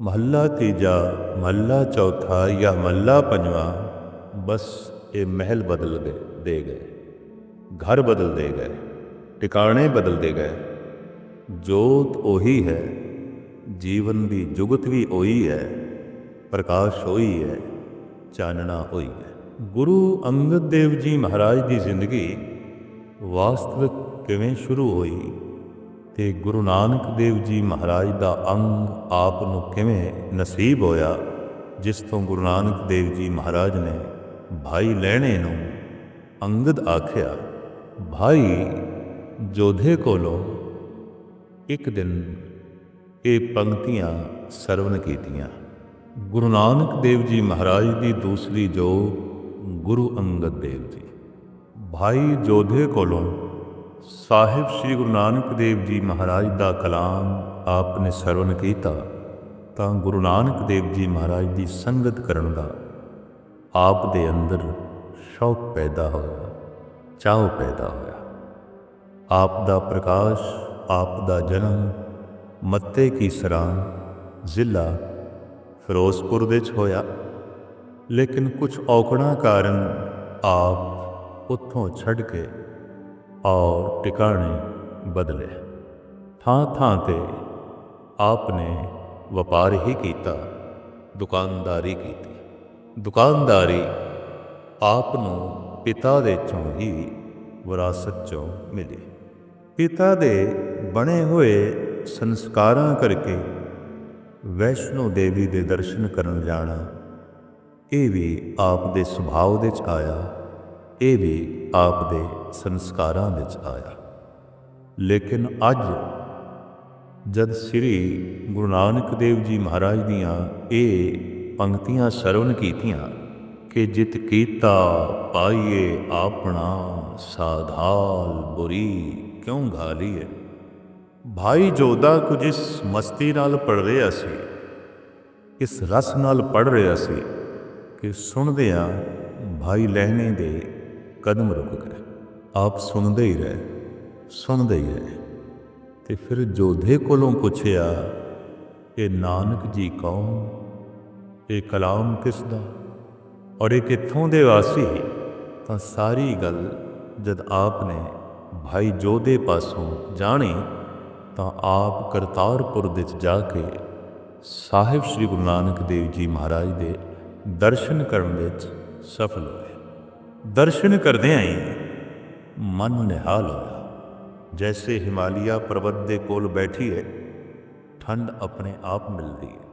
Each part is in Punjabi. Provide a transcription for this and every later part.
ਮਹੱਲਾ ਤੀਜਾ, ਮਹੱਲਾ ਚੌਥਾ ਜਾਂ ਮਹੱਲਾ ਪੰਜਵਾਂ, ਬਸ ਇਹ ਮਹਿਲ ਬਦਲ ਗਏ ਦੇ ਗਏ। ਘਰ ਬਦਲਦੇ ਗਏ, ਟਿਕਾਣੇ ਬਦਲਦੇ ਗਏ। ਜੋਤ ਉਹੀ ਹੈ, ਜੀਵਨ ਦੀ ਜੁਗਤ ਵੀ ਉਹੀ ਹੈ, ਪ੍ਰਕਾਸ਼ ਹੋਈ ਹੈ, ਚਾਨਣਾ ਹੋਈ ਹੈ। ਗੁਰੂ ਅੰਗਦ ਦੇਵ ਜੀ ਮਹਾਰਾਜ ਦੀ ਜ਼ਿੰਦਗੀ ਵਾਸਤਵਿਕ ਕਿਵੇਂ ਸ਼ੁਰੂ ਹੋਈ? ਤੇ ਗੁਰੂ ਨਾਨਕ ਦੇਵ ਜੀ ਮਹਾਰਾਜ ਦਾ ਅੰਗ ਆਪ ਨੂੰ ਕਿਵੇਂ ਨਸੀਬ ਹੋਇਆ, ਜਿਸ ਤੋਂ ਗੁਰੂ ਨਾਨਕ ਦੇਵ ਜੀ ਮਹਾਰਾਜ ਨੇ ਭਾਈ ਲੈਣੇ ਨੂੰ ਅੰਗਦ ਆਖਿਆ, ਭਾਈ, ਜੋਧੇ ਕੋਲੋਂ ਇੱਕ ਦਿਨ ਇਹ ਪੰਕਤੀਆਂ ਸਰਵਨ ਕੀਤੀਆਂ। ਗੁਰੂ ਨਾਨਕ ਦੇਵ ਜੀ ਮਹਾਰਾਜ ਦੀ ਦੂਸਰੀ ਜੋ ਗੁਰੂ ਅੰਗਦ ਦੇਵ ਜੀ। ਭਾਈ ਜੋਧੇ ਕੋਲੋਂ ਸਾਹਿਬ ਸ੍ਰੀ ਗੁਰੂ ਨਾਨਕ ਦੇਵ ਜੀ ਮਹਾਰਾਜ ਦਾ ਕਲਾਮ ਆਪ ਨੇ ਸਰਵਨ ਕੀਤਾ, ਤਾਂ ਗੁਰੂ ਨਾਨਕ ਦੇਵ ਜੀ ਮਹਾਰਾਜ ਦੀ ਸੰਗਤ ਕਰਨ ਦਾ ਆਪ ਦੇ ਅੰਦਰ ਸ਼ੌਕ ਪੈਦਾ ਹੋਇਆ ਚਾਹ ਪੈਦਾ ਹੋਇਆ। ਆਪ ਦਾ ਪ੍ਰਕਾਸ਼ ਆਪ ਦਾ ਜਨਮ, ਮੱਤੇ ਕੀ ਸਰਾਂ, ਜ਼ਿਲ੍ਹਾ ਫਿਰੋਜ਼ਪੁਰ ਵਿੱਚ ਹੋਇਆ। ਲੇਕਿਨ ਕੁਝ ਔਕੜਾਂ ਕਾਰਨ ਆਪ ਉੱਥੋਂ ਛੱਡ ਕੇ ਔਰ ਟਿਕਾਣੇ ਬਦਲੇ। ਥਾਂ ਥਾਂ ਤੇ ਆਪ ਨੇ ਵਪਾਰ ਹੀ ਕੀਤਾ, ਦੁਕਾਨਦਾਰੀ ਕੀਤੀ। ਦੁਕਾਨਦਾਰੀ ਆਪ ਨੂੰ ਪਿਤਾ ਦੇ ਚੋਂ ਹੀ ਵਿਰਾਸਤ ਚੋਂ ਮਿਲੀ। ਪਿਤਾ ਦੇ ਬਣੇ ਹੋਏ ਸੰਸਕਾਰਾਂ ਕਰਕੇ ਵੈਸ਼ਨੋ ਦੇਵੀ ਦੇ ਦਰਸ਼ਨ ਕਰਨ ਜਾਣਾ, ਇਹ ਵੀ ਆਪ ਦੇ ਸੁਭਾਅ ਵਿੱਚ ਆਇਆ, ਇਹ ਵੀ ਆਪ ਦੇ ਸੰਸਕਾਰਾਂ ਵਿੱਚ ਆਇਆ। ਲੇਕਿਨ ਅੱਜ ਜਦ ਸ੍ਰੀ ਗੁਰੂ ਨਾਨਕ ਦੇਵ ਜੀ ਮਹਾਰਾਜ ਦੀਆਂ ਇਹ ਪੰਕਤੀਆਂ ਸਰਵਨ ਕੀਤੀਆਂ ਕਿ ਜਿਤ ਕੀਤਾ ਪਾਈਏ ਆਪਣਾ ਸਾਧਾਲ ਬੁਰੀ ਕਿਉਂ ਘਾਲੀਏ? ਭਾਈ ਜੋਦਾ ਕੁਝ ਇਸ ਮਸਤੀ ਨਾਲ ਪੜ ਰਿਹਾ ਸੀ, ਇਸ ਰਸ ਨਾਲ ਪੜ ਰਿਹਾ ਸੀ ਕਿ ਸੁਣਦਿਆਂ ਭਾਈ ਲਹਿਣੇ ਦੇ ਕਦਮ ਰੁਕ ਗਏ। ਆਪ ਸੁਣਦੇ ਹੀ ਰਹੇ, ਸੁਣਦੇ ਹੀ ਰਹੇ। ਤੇ ਫਿਰ ਜੋਧੇ ਕੋਲੋਂ ਪੁੱਛਿਆ, ਇਹ ਨਾਨਕ ਜੀ ਕੌਣ? ਇਹ ਕਲਾਮ ਕਿਸ ਦਾ? ਔਰ ਇਹ ਕਿੱਥੋਂ ਦੇ ਵਾਸੀ? ਤਾਂ ਸਾਰੀ ਗੱਲ ਜਦ ਆਪ ਨੇ ਭਾਈ ਜੋਧੇ ਪਾਸੋਂ ਜਾਣੀ, ਤਾਂ ਆਪ ਕਰਤਾਰਪੁਰ ਵਿੱਚ ਜਾ ਕੇ ਸਾਹਿਬ ਸ੍ਰੀ ਗੁਰੂ ਨਾਨਕ ਦੇਵ ਜੀ ਮਹਾਰਾਜ ਦੇ ਦਰਸ਼ਨ ਕਰਨ ਵਿੱਚ ਸਫਲ ਹੋਏ। ਦਰਸ਼ਨ ਕਰਦਿਆਂ ਹੀ ਮਨ ਨਿਹਾਲ ਹੋਇਆ। ਜੈਸੇ ਹਿਮਾਲਿਆ ਪਰਬਤ ਦੇ ਕੋਲ ਬੈਠੀਏ ਠੰਡ ਆਪਣੇ ਆਪ ਮਿਲਦੀ ਹੈ।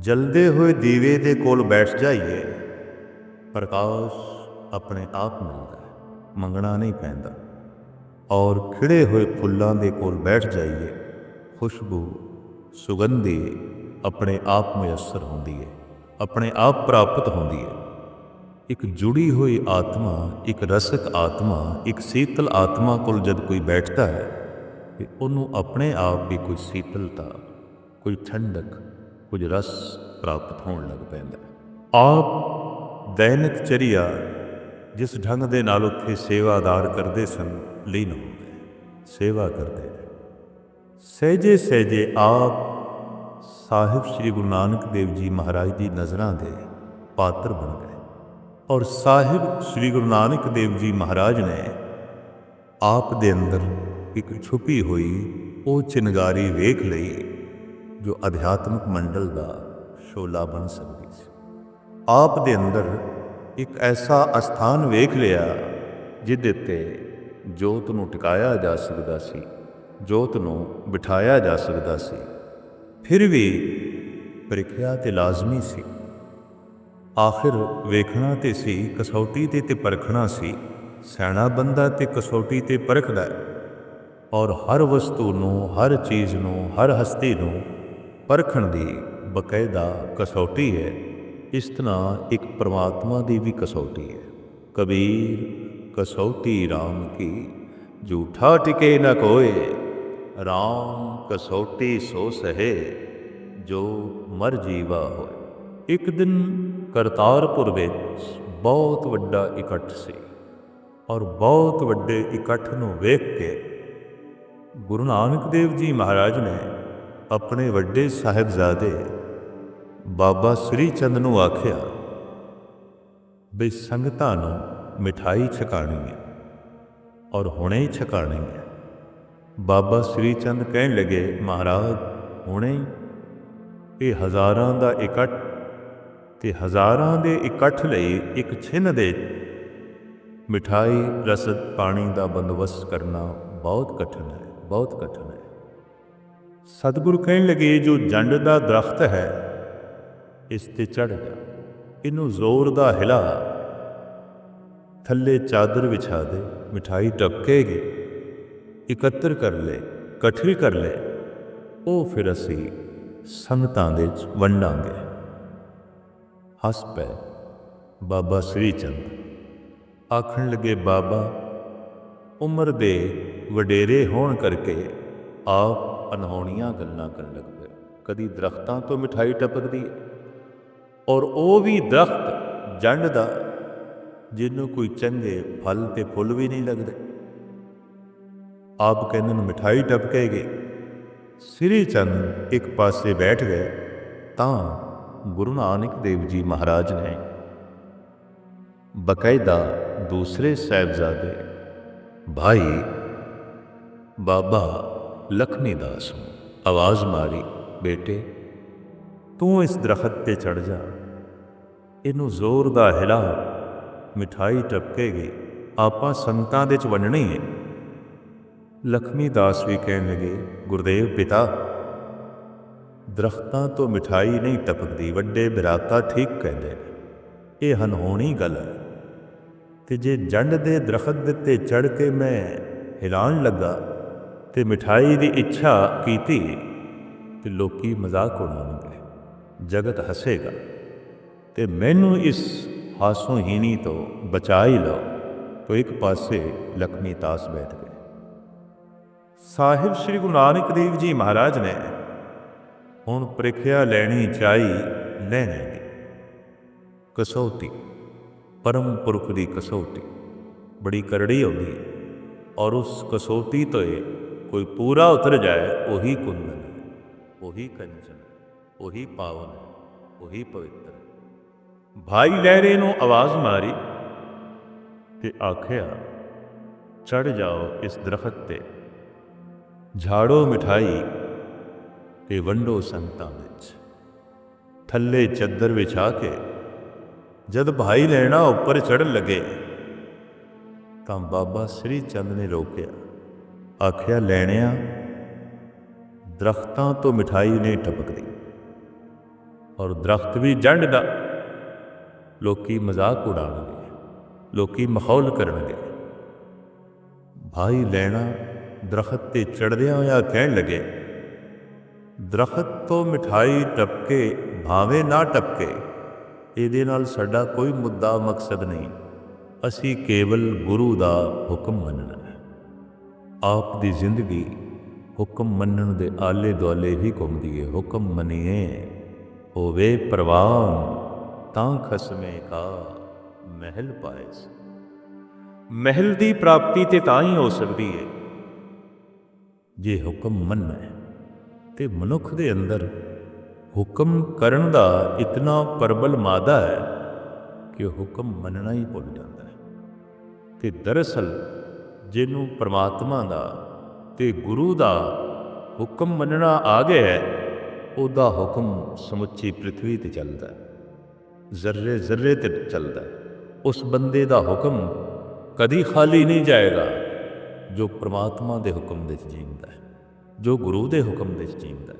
ਜਲਦੇ ਹੋਏ ਦੀਵੇ ਦੇ ਕੋਲ ਬੈਠ ਜਾਈਏ, ਪ੍ਰਕਾਸ਼ ਆਪਣੇ ਆਪ ਮਿਲਦਾ ਹੈ, ਮੰਗਣਾ ਨਹੀਂ ਪੈਂਦਾ। ਔਰ ਖਿੜੇ ਹੋਏ ਫੁੱਲਾਂ ਦੇ ਕੋਲ ਬੈਠ ਜਾਈਏ, ਖੁਸ਼ਬੂ, ਸੁਗੰਧੀ ਆਪਣੇ ਆਪ ਮੁਯੱਸਰ ਹੁੰਦੀ ਹੈ, ਆਪਣੇ ਆਪ ਪ੍ਰਾਪਤ ਹੁੰਦੀ ਹੈ। ਇੱਕ ਜੁੜੀ ਹੋਈ ਆਤਮਾ, ਇੱਕ ਰਸਕ ਆਤਮਾ, ਇੱਕ ਸੀਤਲ ਆਤਮਾ ਕੋਲ ਜਦ ਕੋਈ ਬੈਠਦਾ ਹੈ, ਤੇ ਉਹਨੂੰ ਆਪਣੇ ਆਪ ਵੀ ਕੋਈ ਸੀਤਲਤਾ, ਕੋਈ ਠੰਡਕ, ਕੁਝ ਰਸ ਪ੍ਰਾਪਤ ਹੋਣ ਲੱਗ ਪੈਂਦਾ ਆਪ ਦੈਨਿਕ ਚਰਿਆ ਜਿਸ ਢੰਗ ਦੇ ਨਾਲ ਉੱਥੇ ਸੇਵਾਦਾਰ ਕਰਦੇ ਸਨ, ਲੀਨ ਹੋ ਗਏ, ਸੇਵਾ ਕਰਦੇ ਰਹੇ ਸਹਿਜੇ ਸਹਿਜੇ ਆਪ ਸਾਹਿਬ ਸ੍ਰੀ ਗੁਰੂ ਨਾਨਕ ਦੇਵ ਜੀ ਮਹਾਰਾਜ ਦੀ ਨਜ਼ਰਾਂ ਦੇ ਪਾਤਰ ਬਣ ਗਏ। ਔਰ ਸਾਹਿਬ ਸ੍ਰੀ ਗੁਰੂ ਨਾਨਕ ਦੇਵ ਜੀ ਮਹਾਰਾਜ ਨੇ ਆਪ ਦੇ ਅੰਦਰ ਇੱਕ ਛੁਪੀ ਹੋਈ ਉਹ ਚਿਨਗਾਰੀ ਵੇਖ ਲਈ ਜੋ ਅਧਿਆਤਮਿਕ ਮੰਡਲ ਦਾ ਸ਼ੋਲਾ ਬਣ ਸਕਦੀ ਸੀ। ਆਪ ਦੇ ਅੰਦਰ ਇੱਕ ਐਸਾ ਅਸਥਾਨ ਵੇਖ ਲਿਆ ਜਿਹਦੇ ਤੇ ਜੋਤ ਨੂੰ ਟਿਕਾਇਆ ਜਾ ਸਕਦਾ ਸੀ, ਜੋਤ ਨੂੰ ਬਿਠਾਇਆ ਜਾ ਸਕਦਾ ਸੀ। ਫਿਰ ਵੀ ਪ੍ਰੀਖਿਆ ਤੇ ਲਾਜ਼ਮੀ ਸੀ। ਆਖਿਰ ਵੇਖਣਾ ਤੇ ਸੀ, ਕਸੌਟੀ ਤੇ ਤੇ ਪਰਖਣਾ ਸੀ। ਸੈਣਾ ਬੰਦਾ ਤੇ ਕਸੌਟੀ ਤੇ ਪਰਖਦਾ ਹੈ। ਔਰ ਹਰ ਵਸਤੂ ਨੂੰ, ਹਰ ਚੀਜ਼ ਨੂੰ, ਹਰ ਹਸਤੀ ਨੂੰ ਪਰਖਣ ਦੀ ਬਕਾਇਦਾ ਕਸੌਟੀ ਹੈ। ਇਸ ਤਰ੍ਹਾਂ ਇੱਕ ਪ੍ਰਮਾਤਮਾ ਦੀ ਵੀ ਕਸੌਟੀ ਹੈ। ਕਬੀਰ, ਕਸੌਟੀ RAM ਕੀ, ਝੂਠਾ ਟਿਕੇ ਨਾ ਕੋਏ। RAM ਕਸੌਟੀ ਸੋ ਸਹੇ, ਜੋ ਮਰ ਜੀਵਾ ਹੋਏ। ਇੱਕ ਦਿਨ ਕਰਤਾਰਪੁਰ ਵਿੱਚ ਬਹੁਤ ਵੱਡਾ ਇਕੱਠ ਸੀ ਔਰ ਬਹੁਤ ਵੱਡੇ ਇਕੱਠ ਨੂੰ ਵੇਖ ਕੇ ਗੁਰੂ ਨਾਨਕ ਦੇਵ ਜੀ ਮਹਾਰਾਜ ਨੇ ਆਪਣੇ ਵੱਡੇ ਸਾਹਿਬਜ਼ਾਦੇ ਬਾਬਾ ਸ੍ਰੀ ਚੰਦ ਨੂੰ ਆਖਿਆ ਬਈ ਸੰਗਤਾਂ ਨੂੰ ਮਿਠਾਈ ਛਕਾਣੀ ਹੈ ਔਰ ਹੁਣੇ ਹੀ ਛਕਾਣੀ ਹੈ। ਬਾਬਾ ਸ੍ਰੀ ਚੰਦ ਕਹਿਣ ਲੱਗੇ, ਮਹਾਰਾਜ, ਹੁਣੇ ਇਹ ਹਜ਼ਾਰਾਂ ਦਾ ਇਕੱਠ ਤੇ ਹਜ਼ਾਰਾਂ ਦੇ ਇਕੱਠ ਲਈ ਇੱਕ ਛਿੰਨ ਦੇ। ਮਿਠਾਈ, ਰਸਦ, ਪਾਣੀ ਦਾ ਬੰਦੋਬਸਤ ਕਰਨਾ ਬਹੁਤ ਕਠਿਨ ਹੈ, ਬਹੁਤ ਕਠਿਨ ਹੈ। ਸਤਿਗੁਰੂ ਕਹਿਣ ਲੱਗੇ, ਜੋ ਜੰਡ ਦਾ ਦਰਖਤ ਹੈ, ਇਸ ਤੇ ਚੜ ਜਾ, ਇਹਨੂੰ ਜ਼ੋਰ ਦਾ ਹਿਲਾ। ਥੱਲੇ ਚਾਦਰ ਵਿਛਾ ਦੇ, ਮਿਠਾਈ ਟਪਕੇਗੀ ਇਕੱਤਰ ਕਰ ਲੈ ਇਕੱਠੀ ਕਰ ਲੈ, ਉਹ ਫਿਰ ਅਸੀਂ ਸੰਗਤਾਂ ਦੇ ਵਿੱਚ ਵੰਡਾਂਗੇ। ਹੱਸ ਪਏ ਬਾਬਾ ਸ੍ਰੀ ਚੰਦ ਆਖਣ ਲੱਗੇ, ਬਾਬਾ, ਉਮਰ ਦੇ ਵਡੇਰੇ ਹੋਣ ਕਰਕੇ ਆਪ ਅਨਹੋਣੀਆਂ ਗੱਲਾਂ ਕਰਨ ਲੱਗ ਪਏ। ਕਦੀ ਦਰਖਤਾਂ ਤੋਂ ਮਿਠਾਈ ਟਪਕਦੀ ਹੈ ਔਰ ਉਹ ਵੀ ਦਰਖਤ ਜੰਡ ਦਾ, ਜਿਹਨੂੰ ਕੋਈ ਚੰਗੇ ਫਲ ਤੇ ਫੁੱਲ ਵੀ ਨਹੀਂ ਲੱਗਦੇ। ਆਪ ਕਹਿੰਦੇ ਨੂੰ, ਮਿਠਾਈ ਟਪਕੇਗੀ। ਸ੍ਰੀ ਚੰਦ ਇੱਕ ਪਾਸੇ ਬੈਠ ਗਏ, ਤਾਂ ਗੁਰੂ ਨਾਨਕ ਦੇਵ ਜੀ ਮਹਾਰਾਜ ਨੇ ਬਕਾਇਦਾ ਦੂਸਰੇ ਸਾਹਿਬਜ਼ਾਦੇ ਭਾਈ ਬਾਬਾ ਲਖਮੀ ਦਾਸ ਨੂੰ ਆਵਾਜ਼ ਮਾਰੀ, ਬੇਟੇ, ਤੂੰ ਇਸ ਦਰਖਤ ਤੇ ਚੜ ਜਾ। ਇਹਨੂੰ ਜ਼ੋਰ ਦਾ ਹਿਲਾ। ਮਿਠਾਈ ਟਪਕੇਗੀ। ਆਪਾਂ ਸੰਤਾਂ ਦੇ ਚ ਵੰਡਣੀ ਹੈ ਲਖਮੀ ਦਾਸ ਵੀ ਕਹਿਣ ਲੱਗੇ, ਗੁਰਦੇਵ ਪਿਤਾ ਦਰਖਤਾਂ ਤੋਂ ਮਿਠਾਈ ਨਹੀਂ ਟਪਕਦੀ, ਵੱਡੇ ਬਿਰਾਤਾ ਠੀਕ ਕਹਿੰਦੇ ਨੇ। ਇਹ ਹਨਹੋਣੀ ਗੱਲ ਹੈ। ਤੇ ਜੇ ਜੰਡ ਦੇ ਦਰਖਤ ਦੇ ਤੇ ਚੜ ਕੇ ਮੈਂ ਹੈਰਾਨ ਲੱਗਾ ਤੇ ਮਿਠਾਈ ਦੀ ਇੱਛਾ ਕੀਤੀ ਤੇ ਲੋਕੀ ਮਜ਼ਾਕ ਉਡਾਉਣਗੇ। ਜਗਤ ਹੱਸੇਗਾ। ਤੇ ਮੈਨੂੰ ਇਸ ਹਾਸੋਹੀਣੀ ਤੋਂ ਬਚਾ ਹੀ ਲਓ। ਤੋ ਇੱਕ ਪਾਸੇ ਲਖਮੀ ਤਾਸ ਬੈਠ ਗਏ। ਸਾਹਿਬ ਸ੍ਰੀ ਗੁਰੂ ਨਾਨਕ ਦੇਵ ਜੀ ਮਹਾਰਾਜ ਨੇ ਹੁਣ ਪ੍ਰੀਖਿਆ ਲੈਣੀ ਚਾਹੀ ਲੈਣਗੇ। ਕਸੌਤੀ, ਪਰਮ ਪੁਰਖ ਦੀ ਕਸੌਤੀ, ਬੜੀ ਕਰੜੀ ਹੁੰਦੀ ਔਰ ਉਸ ਕਸੌਤੀ ਤੋਂ ਇਹ ਕੋਈ ਪੂਰਾ ਉਤਰ ਜਾਏ, ਉਹੀ ਕੁੰਦਨ ਉਹੀ ਕੰਚਨ ਉਹੀ ਪਾਵਨ ਉਹੀ ਪਵਿੱਤਰ ਭਾਈ ਲਹਿਰੇ ਨੂੰ ਆਵਾਜ਼ ਮਾਰੀ ਤੇ ਆਖਿਆ ਚੜ ਜਾਓ ਇਸ ਦਰਖਤ ਤੇ, ਝਾੜੋ ਮਿਠਾਈ ਤੇ ਵੰਡੋ ਸੰਤਾਂ ਵਿੱਚ। ਥੱਲੇ ਚੱਦਰ ਵਿਛਾ ਕੇ ਜਦ ਭਾਈ ਲੈਣਾ ਉੱਪਰ ਚੜਨ ਲੱਗੇ, ਤਾਂ ਬਾਬਾ ਸ੍ਰੀ ਚੰਦ ਨੇ ਰੋਕਿਆ। ਆਖਿਆ ਲੈਣਿਆ ਦਰਖਤਾਂ ਤੋਂ ਮਿਠਾਈ ਨਹੀਂ ਟਪਕਦੀ ਔਰ ਦਰਖਤ ਵੀ ਜੰਡ ਦਾ। ਲੋਕੀ ਮਜ਼ਾਕ ਉਡਾਉਣਗੇ, ਲੋਕੀ ਮਖੌਲ ਕਰਨਗੇ। ਭਾਈ ਲੈਣਾ ਦਰਖਤ ਤੇ ਚੜਦਿਆਂ ਹੋਇਆ ਕਹਿਣ ਲੱਗੇ ਦਰਖਤ ਤੋਂ ਮਿਠਾਈ ਟਪਕੇ, ਭਾਵੇਂ ਨਾ ਟਪਕੇ, ਇਹਦੇ ਨਾਲ ਸਾਡਾ ਕੋਈ ਮੁੱਦਾ ਮਕਸਦ ਨਹੀਂ। ਅਸੀਂ ਕੇਵਲ ਗੁਰੂ ਦਾ ਹੁਕਮ ਮੰਨਣਾ ਹੈ। ਆਪ ਦੀ ਜ਼ਿੰਦਗੀ ਹੁਕਮ ਮੰਨਣ ਦੇ ਆਲੇ ਦੁਆਲੇ ਹੀ ਘੁੰਮਦੀ ਹੈ ਹੁਕਮ ਮੰਨੀਏ, ਹੋਵੇ ਪ੍ਰਵਾਨ, ਤਾਂ ਖਸਮੇ ਕਾ ਮਹਿਲ ਪਾਏ ਮਹਿਲ ਦੀ ਪ੍ਰਾਪਤੀ ਤੇ ਤਾਂ ਹੀ ਹੋ ਸਕਦੀ ਹੈ ਜੇ ਹੁਕਮ ਮੰਨਣਾ ਹੈ ਤੇ ਮਨੁੱਖ ਦੇ ਅੰਦਰ ਹੁਕਮ ਕਰਨ ਦਾ ਇਤਨਾ ਪ੍ਰਬਲ ਮਾਦਾ ਹੈ ਕਿ ਹੁਕਮ ਮੰਨਣਾ ਹੀ ਭੁੱਲ ਜਾਂਦਾ ਹੈ। ਤੇ ਦਰਅਸਲ ਜਿਹਨੂੰ ਪ੍ਰਮਾਤਮਾ ਦਾ ਤੇ ਗੁਰੂ ਦਾ ਹੁਕਮ ਮੰਨਣਾ ਆ ਗਿਆ ਹੈ, ਉਹਦਾ ਹੁਕਮ ਸਮੁੱਚੀ ਪ੍ਰithvi ਤੇ ਚੱਲਦਾ ਜ਼ਰਰੇ ਜ਼ਰਰੇ ਤੇ ਚੱਲਦਾ ਉਸ ਬੰਦੇ ਦਾ ਹੁਕਮ ਕਦੀ ਖਾਲੀ ਨਹੀਂ ਜਾਏਗਾ ਜੋ ਪ੍ਰਮਾਤਮਾ ਦੇ ਹੁਕਮ ਦੇ ਵਿੱਚ ਜੀਂਦਾ ਹੈ। ਜੋ ਗੁਰੂ ਦੇ ਹੁਕਮ ਦੇ ਵਿੱਚ ਜੀਂਦਾ ਹੈ,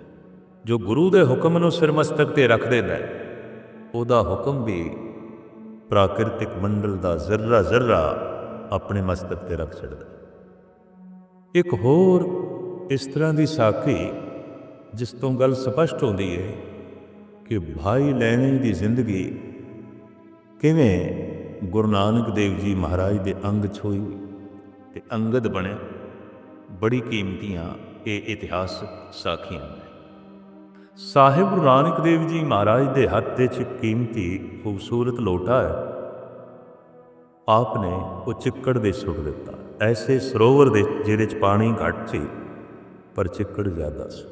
ਜੋ ਗੁਰੂ ਦੇ ਹੁਕਮ ਨੂੰ ਸਿਰ ਮਸਤਕ ਤੇ ਰੱਖ ਦਿੰਦਾ ਹੈ, ਉਹਦਾ ਹੁਕਮ ਵੀ ਪ੍ਰਾਕਿਰਤਿਕ ਮੰਡਲ ਦਾ ਜ਼ਰਰਾ ਜ਼ਰਰਾ ਆਪਣੇ ਮਸਤਕ ਤੇ ਰੱਖ ਛੱਡਦਾ ਇੱਕ ਹੋਰ ਇਸ ਤਰ੍ਹਾਂ ਦੀ ਸਾਖੀ ਜਿਸ ਤੋਂ ਗੱਲ ਸਪਸ਼ਟ ਹੁੰਦੀ ਹੈ ਕਿ ਭਾਈ ਲੈਣੇ ਦੀ ਜ਼ਿੰਦਗੀ ਕਿਵੇਂ ਗੁਰੂ ਨਾਨਕ ਦੇਵ ਜੀ ਮਹਾਰਾਜ ਦੇ ਅੰਗ 'ਚ ਹੋਈ ਤੇ ਅੰਗਦ ਬਣਿਆ, ਬੜੀ ਕੀਮਤੀਆਂ ਇਹ ਇਤਿਹਾਸਕ ਸਾਖੀਆਂ ਨੇ। ਸਾਹਿਬ ਗੁਰੂ ਨਾਨਕ ਦੇਵ ਜੀ ਮਹਾਰਾਜ ਦੇ ਹੱਥ ਦੇ 'ਚ ਕੀਮਤੀ ਖੂਬਸੂਰਤ ਲੋਟਾ ਹੈ। ਆਪ ਨੇ ਉਹ ਚਿੱਕੜ ਦੇ ਸੁੱਟ ਦਿੱਤਾ। ਐਸੇ ਸਰੋਵਰ ਦੇ ਜਿਹਦੇ 'ਚ ਪਾਣੀ ਘੱਟ ਸੀ, ਪਰ ਚਿੱਕੜ ਜ਼ਿਆਦਾ ਸੀ।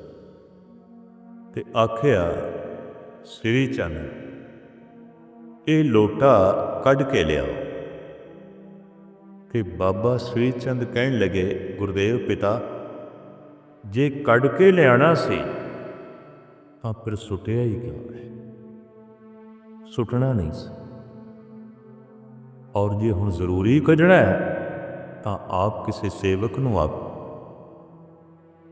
ਤੇ ਆਖਿਆ, ਸ੍ਰੀ ਚੰਦ ਇਹ ਲੋਟਾ ਕੱਢ ਕੇ ਲਿਆਓ। ਤੇ ਬਾਬਾ ਸ੍ਰੀ ਚੰਦ ਕਹਿਣ ਲੱਗੇ, ਗੁਰਦੇਵ ਪਿਤਾ ਜੇ ਕੱਢ ਕੇ ਲਿਆਣਾ ਸੀ, ਤਾਂ ਫਿਰ ਸੁੱਟਿਆ ਹੀ ਕਿਉਂ ਹੈ ਸੁੱਟਣਾ ਨਹੀਂ ਸੀ। ਔਰ ਜੇ ਹੁਣ ਜ਼ਰੂਰੀ ਕੱਢਣਾ ਹੈ, ਤਾਂ ਆਪ ਕਿਸੇ ਸੇਵਕ ਨੂੰ ਆਪ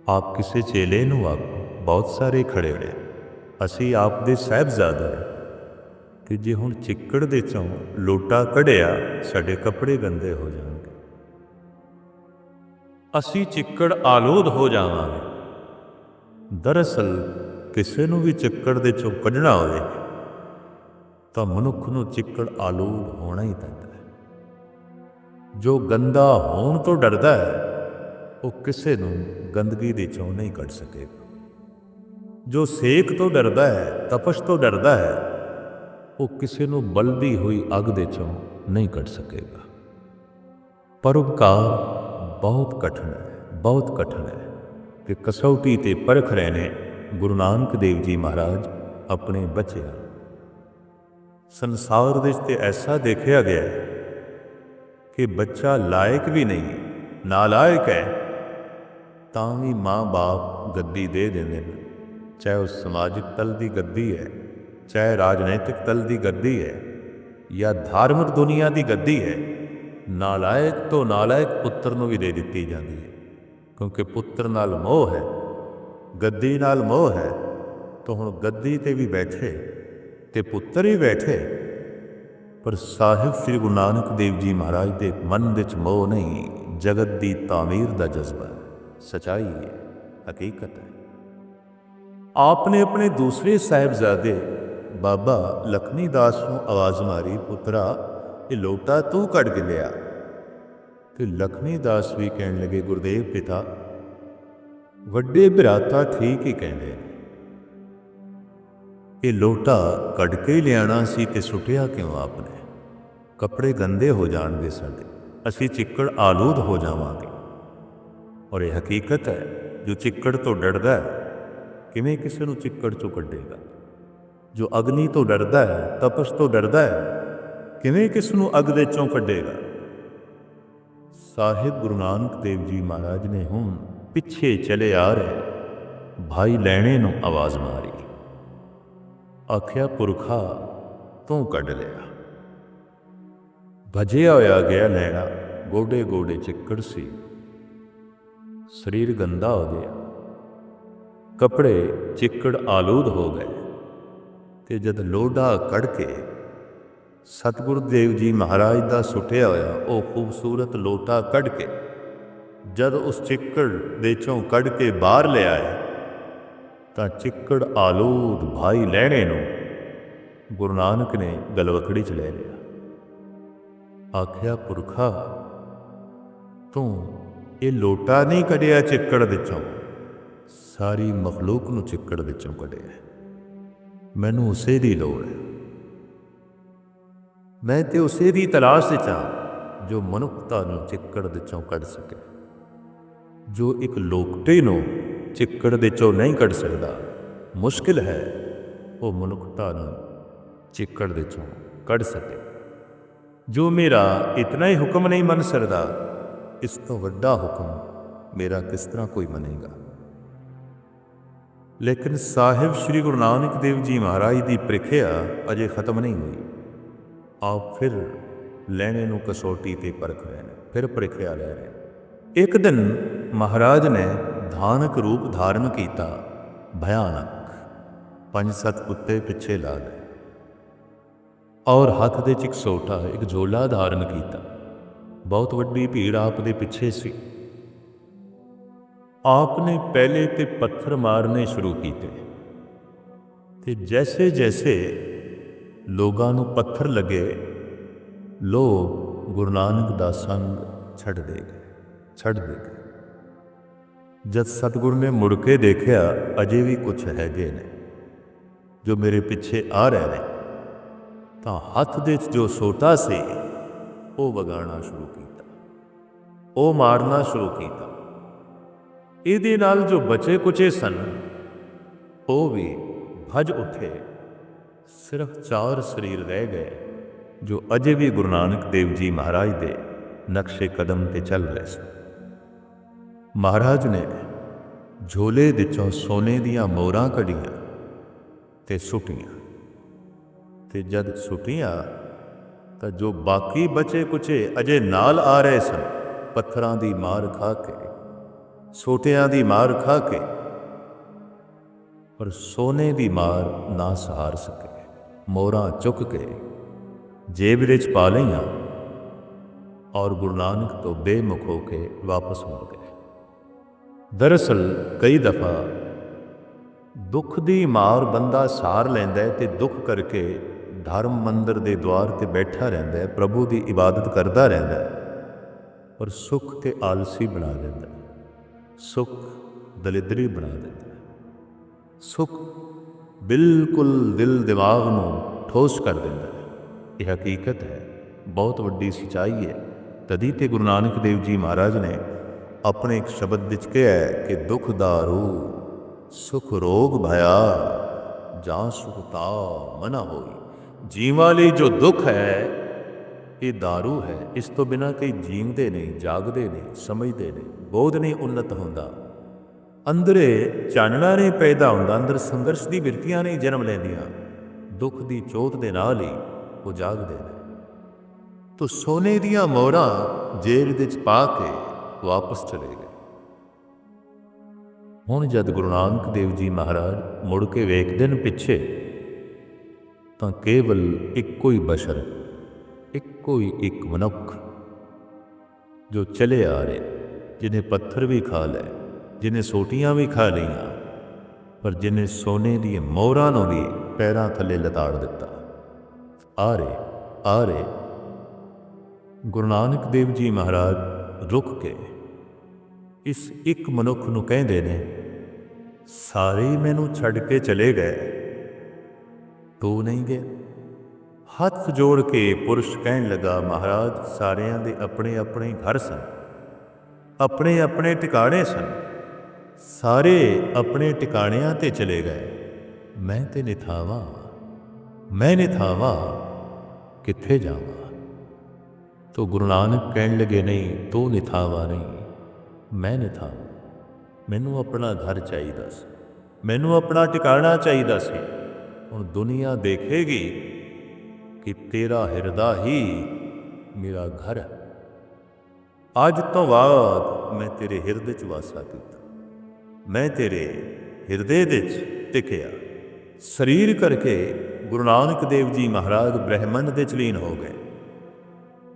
ਆਪ ਕਿਸੇ ਚੇਲੇ ਨੂੰ ਆਪ ਬਹੁਤ ਸਾਰੇ ਖੜੇ ਹੋਏ। ਅਸੀਂ ਆਪ ਦੇ ਸਹਿਬਜ਼ਾਦੇ ਕਿ ਜੇ ਹੁਣ ਚਿੱਕੜ ਦੇ ਚੋਂ ਲੋਟਾ ਕਢਿਆ, ਸਾਡੇ ਕੱਪੜੇ ਗੰਦੇ ਹੋ ਜਾਣਗੇ। ਅਸੀਂ ਚਿੱਕੜ ਆਲੋਦ ਹੋ ਜਾਵਾਂਗੇ। ਦਰਅਸਲ ਕਿਸੇ ਨੂੰ ਵੀ ਚਿੱਕੜ ਦੇ ਚੋਂ ਕੱਢਣਾ ਹੋਵੇ, ਤਾਂ ਮਨੁੱਖ ਨੂੰ ਚਿੱਕੜ ਆਲੂਦ ਹੋਣਾ ਹੀ ਪੈਂਦਾ ਹੈ। ਜੋ ਗੰਦਾ ਹੋਣ ਤੋਂ ਡਰਦਾ ਹੈ, ਉਹ ਕਿਸੇ ਨੂੰ ਗੰਦਗੀ ਦੇ ਚੋਂ ਨਹੀਂ ਕੱਢ ਸਕੇਗਾ। ਜੋ ਸੇਕ ਤੋਂ ਡਰਦਾ ਹੈ, ਤਪਸ਼ ਤੋਂ ਡਰਦਾ ਹੈ, ਉਹ ਕਿਸੇ ਨੂੰ ਬਲਦੀ ਹੋਈ ਅੱਗ ਦੇ ਚੋਂ ਨਹੀਂ ਕੱਢ ਸਕੇਗਾ। ਪਰਉਪਕਾਰ ਬਹੁਤ ਕਠਿਨ ਹੈ, ਬਹੁਤ ਕਠਿਨ ਹੈ ਕਿ ਕਸੌਟੀ ਤੇ ਪਰਖ ਰਹੇ ਨੇ ਗੁਰੂ ਨਾਨਕ ਦੇਵ ਜੀ ਮਹਾਰਾਜ ਆਪਣੇ ਬੱਚਿਆਂ ਸੰਸਾਰ ਵਿੱਚ ਤੇ ਐਸਾ ਦੇਖਿਆ ਗਿਆ ਕਿ ਬੱਚਾ ਲਾਇਕ ਵੀ ਨਹੀਂ, ਨਾਲਾਇਕ ਹੈ, ਤਾਂ ਵੀ ਮਾਂ-ਬਾਪ ਗੱਦੀ ਦੇ ਦਿੰਦੇ ਨੇ। ਚਾਹੇ ਉਹ ਸਮਾਜਿਕ ਤਲ ਦੀ ਗੱਦੀ ਹੈ, ਚਾਹੇ ਰਾਜਨੀਤਿਕ ਤਲ ਦੀ ਗੱਦੀ ਹੈ, ਜਾਂ ਧਾਰਮਿਕ ਦੁਨੀਆ ਦੀ ਗੱਦੀ ਹੈ ਨਾਲਾਇਕ ਤੋਂ ਨਾਲਾਇਕ ਪੁੱਤਰ ਨੂੰ ਵੀ ਦੇ ਦਿੱਤੀ ਜਾਂਦੀ ਹੈ। ਕਿਉਂਕਿ ਪੁੱਤਰ ਨਾਲ ਮੋਹ ਹੈ, ਗੱਦੀ ਨਾਲ ਮੋਹ ਹੈ, ਤਾਂ ਹੁਣ ਗੱਦੀ ਤੇ ਵੀ ਬੈਠੇ ਤੇ ਪੁੱਤਰ ਹੀ ਬੈਠੇ। ਪਰ ਸਾਹਿਬ ਸ੍ਰੀ ਗੁਰੂ ਨਾਨਕ ਦੇਵ ਜੀ ਮਹਾਰਾਜ ਦੇ ਮਨ ਵਿੱਚ ਮੋਹ ਨਹੀਂ, ਜਗਤ ਦੀ ਤਾਮੀਰ ਦਾ ਜਜ਼ਬਾ ਹੈ। ਸਚਾਈ ਹੈ, ਹਕੀਕਤ ਹੈ। ਆਪ ਆਪਣੇ ਦੂਸਰੇ ਸਾਹਿਬਜ਼ਾਦੇ ਬਾਬਾ ਲਖਮੀ ਦਾਸ ਨੂੰ ਆਵਾਜ਼ ਮਾਰੀ, ਪੁੱਤਰਾ ਇਹ ਲੋਟਾ ਤੂੰ ਕੱਢ ਕੇ ਲਿਆ। ਤੇ ਲਖਮੀ ਦਾਸ ਵੀ ਕਹਿਣ ਲੱਗੇ, ਗੁਰਦੇਵ ਪਿਤਾ, ਵੱਡੇ ਭਰਾਤਾ ਠੀਕ ਹੀ ਕਹਿੰਦੇ ਨੇ। ਇਹ ਲੋਟਾ ਕੱਢ ਕੇ ਲਿਆਣਾ ਸੀ ਤੇ ਸੁੱਟਿਆ ਕਿਉਂ ਆਪਨੇ? ਕੱਪੜੇ ਗੰਦੇ ਹੋ ਜਾਣਗੇ ਸਾਡੇ, ਅਸੀਂ ਚਿੱਕੜ ਆਲੂਦ ਹੋ ਜਾਵਾਂਗੇ। ਔਰ ਇਹ ਹਕੀਕਤ ਹੈ, ਜੋ ਚਿੱਕੜ ਤੋਂ ਡਰਦਾ ਹੈ, ਕਿਵੇਂ ਕਿਸੇ ਨੂੰ ਚਿੱਕੜ ਚੋਂ ਕੱਢੇਗਾ? ਜੋ ਅਗਨੀ ਤੋਂ ਡਰਦਾ ਹੈ, ਤਪਸ਼ ਤੋਂ ਡਰਦਾ ਹੈ ਕਿਵੇਂ ਕਿਸ ਨੂੰ ਅਗ ਦੇ ਚੋਂ ਕੱਢੇਗਾ? ਸਾਹਿਬ ਗੁਰੂ ਨਾਨਕ ਦੇਵ ਜੀ ਮਹਾਰਾਜ ਨੇ ਹੁਣ ਪਿੱਛੇ ਚਲੇ ਆ ਰਹੇ ਭਾਈ ਲੈਣੇ ਨੂੰ ਆਵਾਜ਼ ਮਾਰੀ। ਆਖਿਆ, ਪੁਰਖਾ, ਤੂੰ ਕੱਢ ਲਿਆ। ਭਜਿਆ ਹੋਇਆ ਗਿਆ ਲੈਣਾ ਗੋਡੇ ਗੋਡੇ ਚਿੱਕੜ ਸੀ। ਸਰੀਰ ਗੰਦਾ ਹੋ ਗਿਆ। ਕੱਪੜੇ ਚਿੱਕੜ ਆਲੂਦ ਹੋ ਗਏ ਤੇ ਜਦ ਲੋਡਾ ਕੱਢ ਕੇ ਸਤਿਗੁਰੂ ਦੇਵ ਜੀ ਮਹਾਰਾਜ ਦਾ ਸੁੱਟਿਆ ਹੋਇਆ ਉਹ ਖੂਬਸੂਰਤ ਲੋਟਾ ਕੱਢ ਕੇ, ਜਦ ਉਸ ਚਿੱਕੜ ਦੇ ਚੋਂ ਕੱਢ ਕੇ ਬਾਹਰ ਲਿਆਏ ਤਾਂ ਚਿੱਕੜ ਆਲੂਦ ਭਾਈ ਲੈਣੇ ਨੂੰ ਗੁਰੂ ਨਾਨਕ ਨੇ ਗਲਵਕੜੀ ਚ ਲੈ ਲਿਆ। ਆਖਿਆ, ਪੁਰਖਾ, ਤੂੰ ਇਹ ਲੋਟਾ ਨਹੀਂ ਕੱਢਿਆ ਚਿੱਕੜ ਵਿੱਚੋਂ ਸਾਰੀ ਮਖਲੂਕ ਨੂੰ ਚਿੱਕੜ ਵਿੱਚੋਂ ਕੱਢਿਆ। ਮੈਨੂੰ ਉਸੇ ਦੀ ਲੋੜ ਹੈ। ਮੈਂ ਤੇ ਉਸੇ ਦੀ ਤਲਾਸ਼ ਵਿੱਚ ਹਾਂ, ਜੋ ਮਨੁੱਖਤਾ ਨੂੰ ਚਿੱਕੜ ਦੇ ਵਿੱਚੋਂ ਕੱਢ ਸਕੇ। ਜੋ ਇੱਕ ਲੋਕਟੇ ਨੂੰ ਚਿੱਕੜ ਦੇ ਚੋਂ ਨਹੀਂ ਕੱਢ ਸਕਦਾ, ਮੁਸ਼ਕਿਲ ਹੈ ਉਹ ਮਨੁੱਖਤਾ ਨੂੰ ਚਿੱਕੜ ਦੇ ਚੋਂ ਕੱਢ ਸਕੇ। ਜੋ ਮੇਰਾ ਇਤਨਾ ਹੀ ਹੁਕਮ ਨਹੀਂ ਮੰਨ ਸਕਦਾ, ਇਸ ਤੋਂ ਵੱਡਾ ਹੁਕਮ ਮੇਰਾ ਕਿਸ ਤਰ੍ਹਾਂ ਕੋਈ ਮੰਨੇਗਾ? ਲੇਕਿਨ ਸਾਹਿਬ ਸ੍ਰੀ ਗੁਰੂ ਨਾਨਕ ਦੇਵ ਜੀ ਮਹਾਰਾਜ ਦੀ ਪ੍ਰੀਖਿਆ ਅਜੇ ਖਤਮ ਨਹੀਂ ਹੋਈ। ਆਪ ਫਿਰ ਲੈਣੇ ਨੂੰ ਕਸੌਟੀ ਤੇ ਪਰਖ ਰਹੇ ਨੇ, ਫਿਰ ਪ੍ਰੀਖਿਆ ਲੈ ਰਹੇ ਨੇ। ਇੱਕ ਦਿਨ ਮਹਾਰਾਜ ਨੇ ਧਾਨਕ ਰੂਪ ਧਾਰਨ ਕੀਤਾ, ਭਿਆਨਕ, ਪੰਜ ਸੱਤ ਕੁੱਤੇ ਪਿੱਛੇ ਲਾ ਲਏ ਔਰ ਹੱਥ ਦੇ ਚ ਇੱਕ ਸੋਟਾ ਇੱਕ ਝੋਲਾ ਧਾਰਨ ਕੀਤਾ ਬਹੁਤ ਵੱਡੀ ਭੀੜ ਆਪ ਦੇ ਪਿੱਛੇ ਸੀ ਆਪ ਨੇ ਪਹਿਲੇ ਤੇ ਪੱਥਰ ਮਾਰਨੇ ਸ਼ੁਰੂ ਕੀਤੇ ਤੇ ਜੈਸੇ ਜੈਸੇ ਲੋਕਾਂ ਨੂੰ ਪੱਥਰ ਲੱਗੇ, ਲੋਕ ਗੁਰੂ ਨਾਨਕ ਦਾ ਸੰਗ ਛੱਡਦੇ ਗਏ ਛੱਡਦੇ ਗਏ। ਜਦ ਸਤਿਗੁਰ ਨੇ ਮੁੜ ਕੇ ਦੇਖਿਆ, ਅਜੇ ਵੀ ਕੁਝ ਹੈਗੇ ਨੇ, ਜੋ ਮੇਰੇ ਪਿੱਛੇ ਆ ਰਹੇ ਨੇ, ਤਾਂ ਹੱਥ ਦੇ 'ਚ ਜੋ ਸੋਟਾ ਸੀ, ਉਹ ਵਗਾਉਣਾ ਸ਼ੁਰੂ ਕੀਤਾ, ਉਹ ਮਾਰਨਾ ਸ਼ੁਰੂ ਕੀਤਾ। ਇਹਦੇ ਨਾਲ ਜੋ ਬਚੇ ਕੁਚੇ ਸਨ, ਉਹ ਵੀ ਭਜ ਉੱਠੇ। ਸਿਰਫ ਚਾਰ ਸਰੀਰ ਰਹਿ ਗਏ, ਜੋ ਅਜੇ ਵੀ ਗੁਰੂ ਨਾਨਕ ਦੇਵ ਜੀ ਮਹਾਰਾਜ ਦੇ ਨਕਸ਼ੇ ਕਦਮ ਤੇ ਚੱਲ ਰਹੇ ਸਨ। ਮਹਾਰਾਜ ਨੇ ਝੋਲੇ ਵਿੱਚੋਂ ਸੋਨੇ ਦੀਆਂ ਮੋਹਰਾਂ ਕੱਢੀਆਂ ਤੇ ਸੁੱਟੀਆਂ। ਤੇ ਜਦ ਸੁੱਟੀਆਂ, ਤਾਂ ਜੋ ਬਾਕੀ ਬਚੇ ਕੁਚੇ ਅਜੇ ਨਾਲ ਆ ਰਹੇ ਸਨ, ਪੱਥਰਾਂ ਦੀ ਮਾਰ ਖਾ ਕੇ, ਸੋਟਿਆਂ ਦੀ ਮਾਰ ਖਾ ਕੇ, ਪਰ ਸੋਨੇ ਦੀ ਮਾਰ ਨਾ ਸਹਾਰ ਸਕੇ। ਮੋਹਰਾਂ ਚੁੱਕ ਕੇ ਜੇਬ ਵਿੱਚ ਪਾ ਲਈਆਂ ਔਰ ਗੁਰੂ ਨਾਨਕ ਤੋਂ ਬੇਮੁਖ ਹੋ ਕੇ ਵਾਪਸ ਮੁੜ ਗਏ। ਦਰਅਸਲ ਕਈ ਦਫਾ ਦੁੱਖ ਦੀ ਮਾਰ ਬੰਦਾ ਸਾਰ ਲੈਂਦਾ ਹੈ ਤੇ ਦੁੱਖ ਕਰਕੇ ਧਰਮ ਮੰਦਰ ਦੇ ਦਵਾਰ ਤੇ ਬੈਠਾ ਰਹਿੰਦਾ ਹੈ, ਪ੍ਰਭੂ ਦੀ ਇਬਾਦਤ ਕਰਦਾ ਰਹਿੰਦਾ ਹੈ ਪਰ ਸੁੱਖ ਤੇ ਆਲਸੀ ਬਣਾ ਦਿੰਦਾ ਸੁੱਖ ਦਲਿਦਰੀ ਬਣਾ ਦਿੰਦਾ ਸੁੱਖ ਬਿਲਕੁਲ ਦਿਲ ਦਿਮਾਗ ਨੂੰ ਠੋਸ ਕਰ ਦਿੰਦਾ ਹੈ। ਇਹ ਹਕੀਕਤ ਹੈ, ਬਹੁਤ ਵੱਡੀ ਸਚਾਈ ਹੈ। ਤਦੀ ਤੇ ਗੁਰੂ ਨਾਨਕ ਦੇਵ ਜੀ ਮਹਾਰਾਜ ਨੇ ਆਪਣੇ ਇੱਕ ਸ਼ਬਦ ਵਿੱਚ ਕਿਹਾ ਹੈ ਕਿ ਦੁੱਖ ਦਾਰੂ ਸੁਖ ਰੋਗ ਭਇਆ, ਜਾਂ ਸੁਖਤਾ ਮਨਾ ਹੋਈ। ਜੀਵਾਂ ਲਈ ਜੋ ਦੁੱਖ ਹੈ, ਇਹ दारू ਹੈ। ਇਸ ਤੋਂ ਬਿਨਾ ਕਈ ਜੀਵਦੇ ਨਹੀਂ, ਜਾਗਦੇ ਨਹੀਂ, ਸਮਝਦੇ ਨਹੀਂ, ਬੋਧ ਨਹੀਂ ਉન્નਤ ਹੁੰਦਾ। ਅੰਦਰੇ ਚਾਨਣਾ ਨਹੀਂ ਪੈਦਾ ਹੁੰਦਾ, ਅੰਦਰ ਸੰਘਰਸ਼ ਦੀ ਬਿਰਤੀਆਂ ਨਹੀਂ ਜਨਮ ਲੈਂਦੀਆਂ। ਦੁੱਖ ਦੀ ਚੋਤ ਦੇ ਨਾਲ ਹੀ ਉਹ ਜਾਗਦੇ ਨੇ। ਤੋ ਸੋਨੇ ਦੀਆਂ ਮੋਹਰਾਂ ਜੇਬ ਵਿੱਚ ਪਾ ਕੇ ਵਾਪਸ ਚਲੇ ਗਏ। ਹੁਣ ਜਦ ਗੁਰੂ ਨਾਨਕ ਦੇਵ ਜੀ ਮਹਾਰਾਜ ਮੁੜ ਕੇ ਵੇਖਦੇ ਨੇ ਪਿੱਛੇ, ਤਾਂ ਕੇਵਲ ਇੱਕੋ ਹੀ ਬਸ਼ਰ, ਇੱਕੋ ਹੀ ਇੱਕ ਮਨੁੱਖ ਜੋ ਚਲੇ ਆ ਰਹੇ, ਜਿਹਨੇ ਪੱਥਰ ਵੀ ਖਾ ਲਏ। ਜਿਹਨੇ ਸੋਟੀਆਂ ਵੀ ਖਾ ਲਈਆਂ, ਪਰ ਜਿਹਨੇ ਸੋਨੇ ਦੀ ਮੋਹਰਾਂ ਨੂੰ ਵੀ ਪੈਰਾਂ ਥੱਲੇ ਲਤਾੜ ਦਿੱਤਾ। ਆ ਰਹੇ ਆ ਰਹੇ ਗੁਰੂ ਨਾਨਕ ਦੇਵ ਜੀ ਮਹਾਰਾਜ ਰੁਕ ਕੇ ਇਸ ਇੱਕ ਮਨੁੱਖ ਨੂੰ ਕਹਿੰਦੇ ਨੇ, ਸਾਰੇ ਮੈਨੂੰ ਛੱਡ ਕੇ ਚਲੇ ਗਏ। ਤੂੰ ਨਹੀਂ ਗਿਆ? ਹੱਥ ਜੋੜ ਕੇ ਪੁਰਸ਼ ਕਹਿਣ ਲੱਗਾ, ਮਹਾਰਾਜ, ਸਾਰਿਆਂ ਦੇ ਆਪਣੇ ਆਪਣੇ ਘਰ ਸਨ। ਆਪਣੇ ਆਪਣੇ ਟਿਕਾਣੇ ਸਨ। ਸਾਰੇ ਆਪਣੇ ਟਿਕਾਣਿਆਂ ਤੇ ਚਲੇ ਗਏ। ਮੈਂ ਤੇ ਨਿਥਾਵਾਂ ਮੈਂ ਨਿਥਾਵਾਂ ਕਿੱਥੇ ਜਾਵਾਂ? ਤੋ ਗੁਰੂ ਨਾਨਕ ਕਹਿਣ ਲੱਗੇ, ਨਹੀਂ, ਤੂੰ ਨਿਥਾਵਾ ਨਹੀਂ, ਮੈਂ ਨਿਥਾ ਮੈਨੂੰ ਆਪਣਾ ਘਰ ਚਾਹੀਦਾ ਸੀ। ਮੈਨੂੰ ਆਪਣਾ ਟਿਕਾਣਾ ਚਾਹੀਦਾ ਸੀ। ਹੁਣ ਦੁਨੀਆ ਦੇਖੇਗੀ ਕਿ ਤੇਰਾ ਹਿਰਦਾ ਹੀ ਮੇਰਾ ਘਰ ਹੈ। ਅੱਜ ਤੋਂ ਬਾਅਦ ਮੈਂ ਤੇਰੇ ਹਿਰਦੇ 'ਚ ਵਾਸਾ ਕੀਤਾ। ਮੈਂ ਤੇਰੇ ਹਿਰਦੇ ਵਿੱਚ ਟਿਕਿਆ। ਸਰੀਰ ਕਰਕੇ ਗੁਰੂ ਨਾਨਕ ਦੇਵ ਜੀ ਮਹਾਰਾਜ ਬ੍ਰਹਮੰਡ ਦੇ ਚਲੀਨ ਹੋ ਗਏ।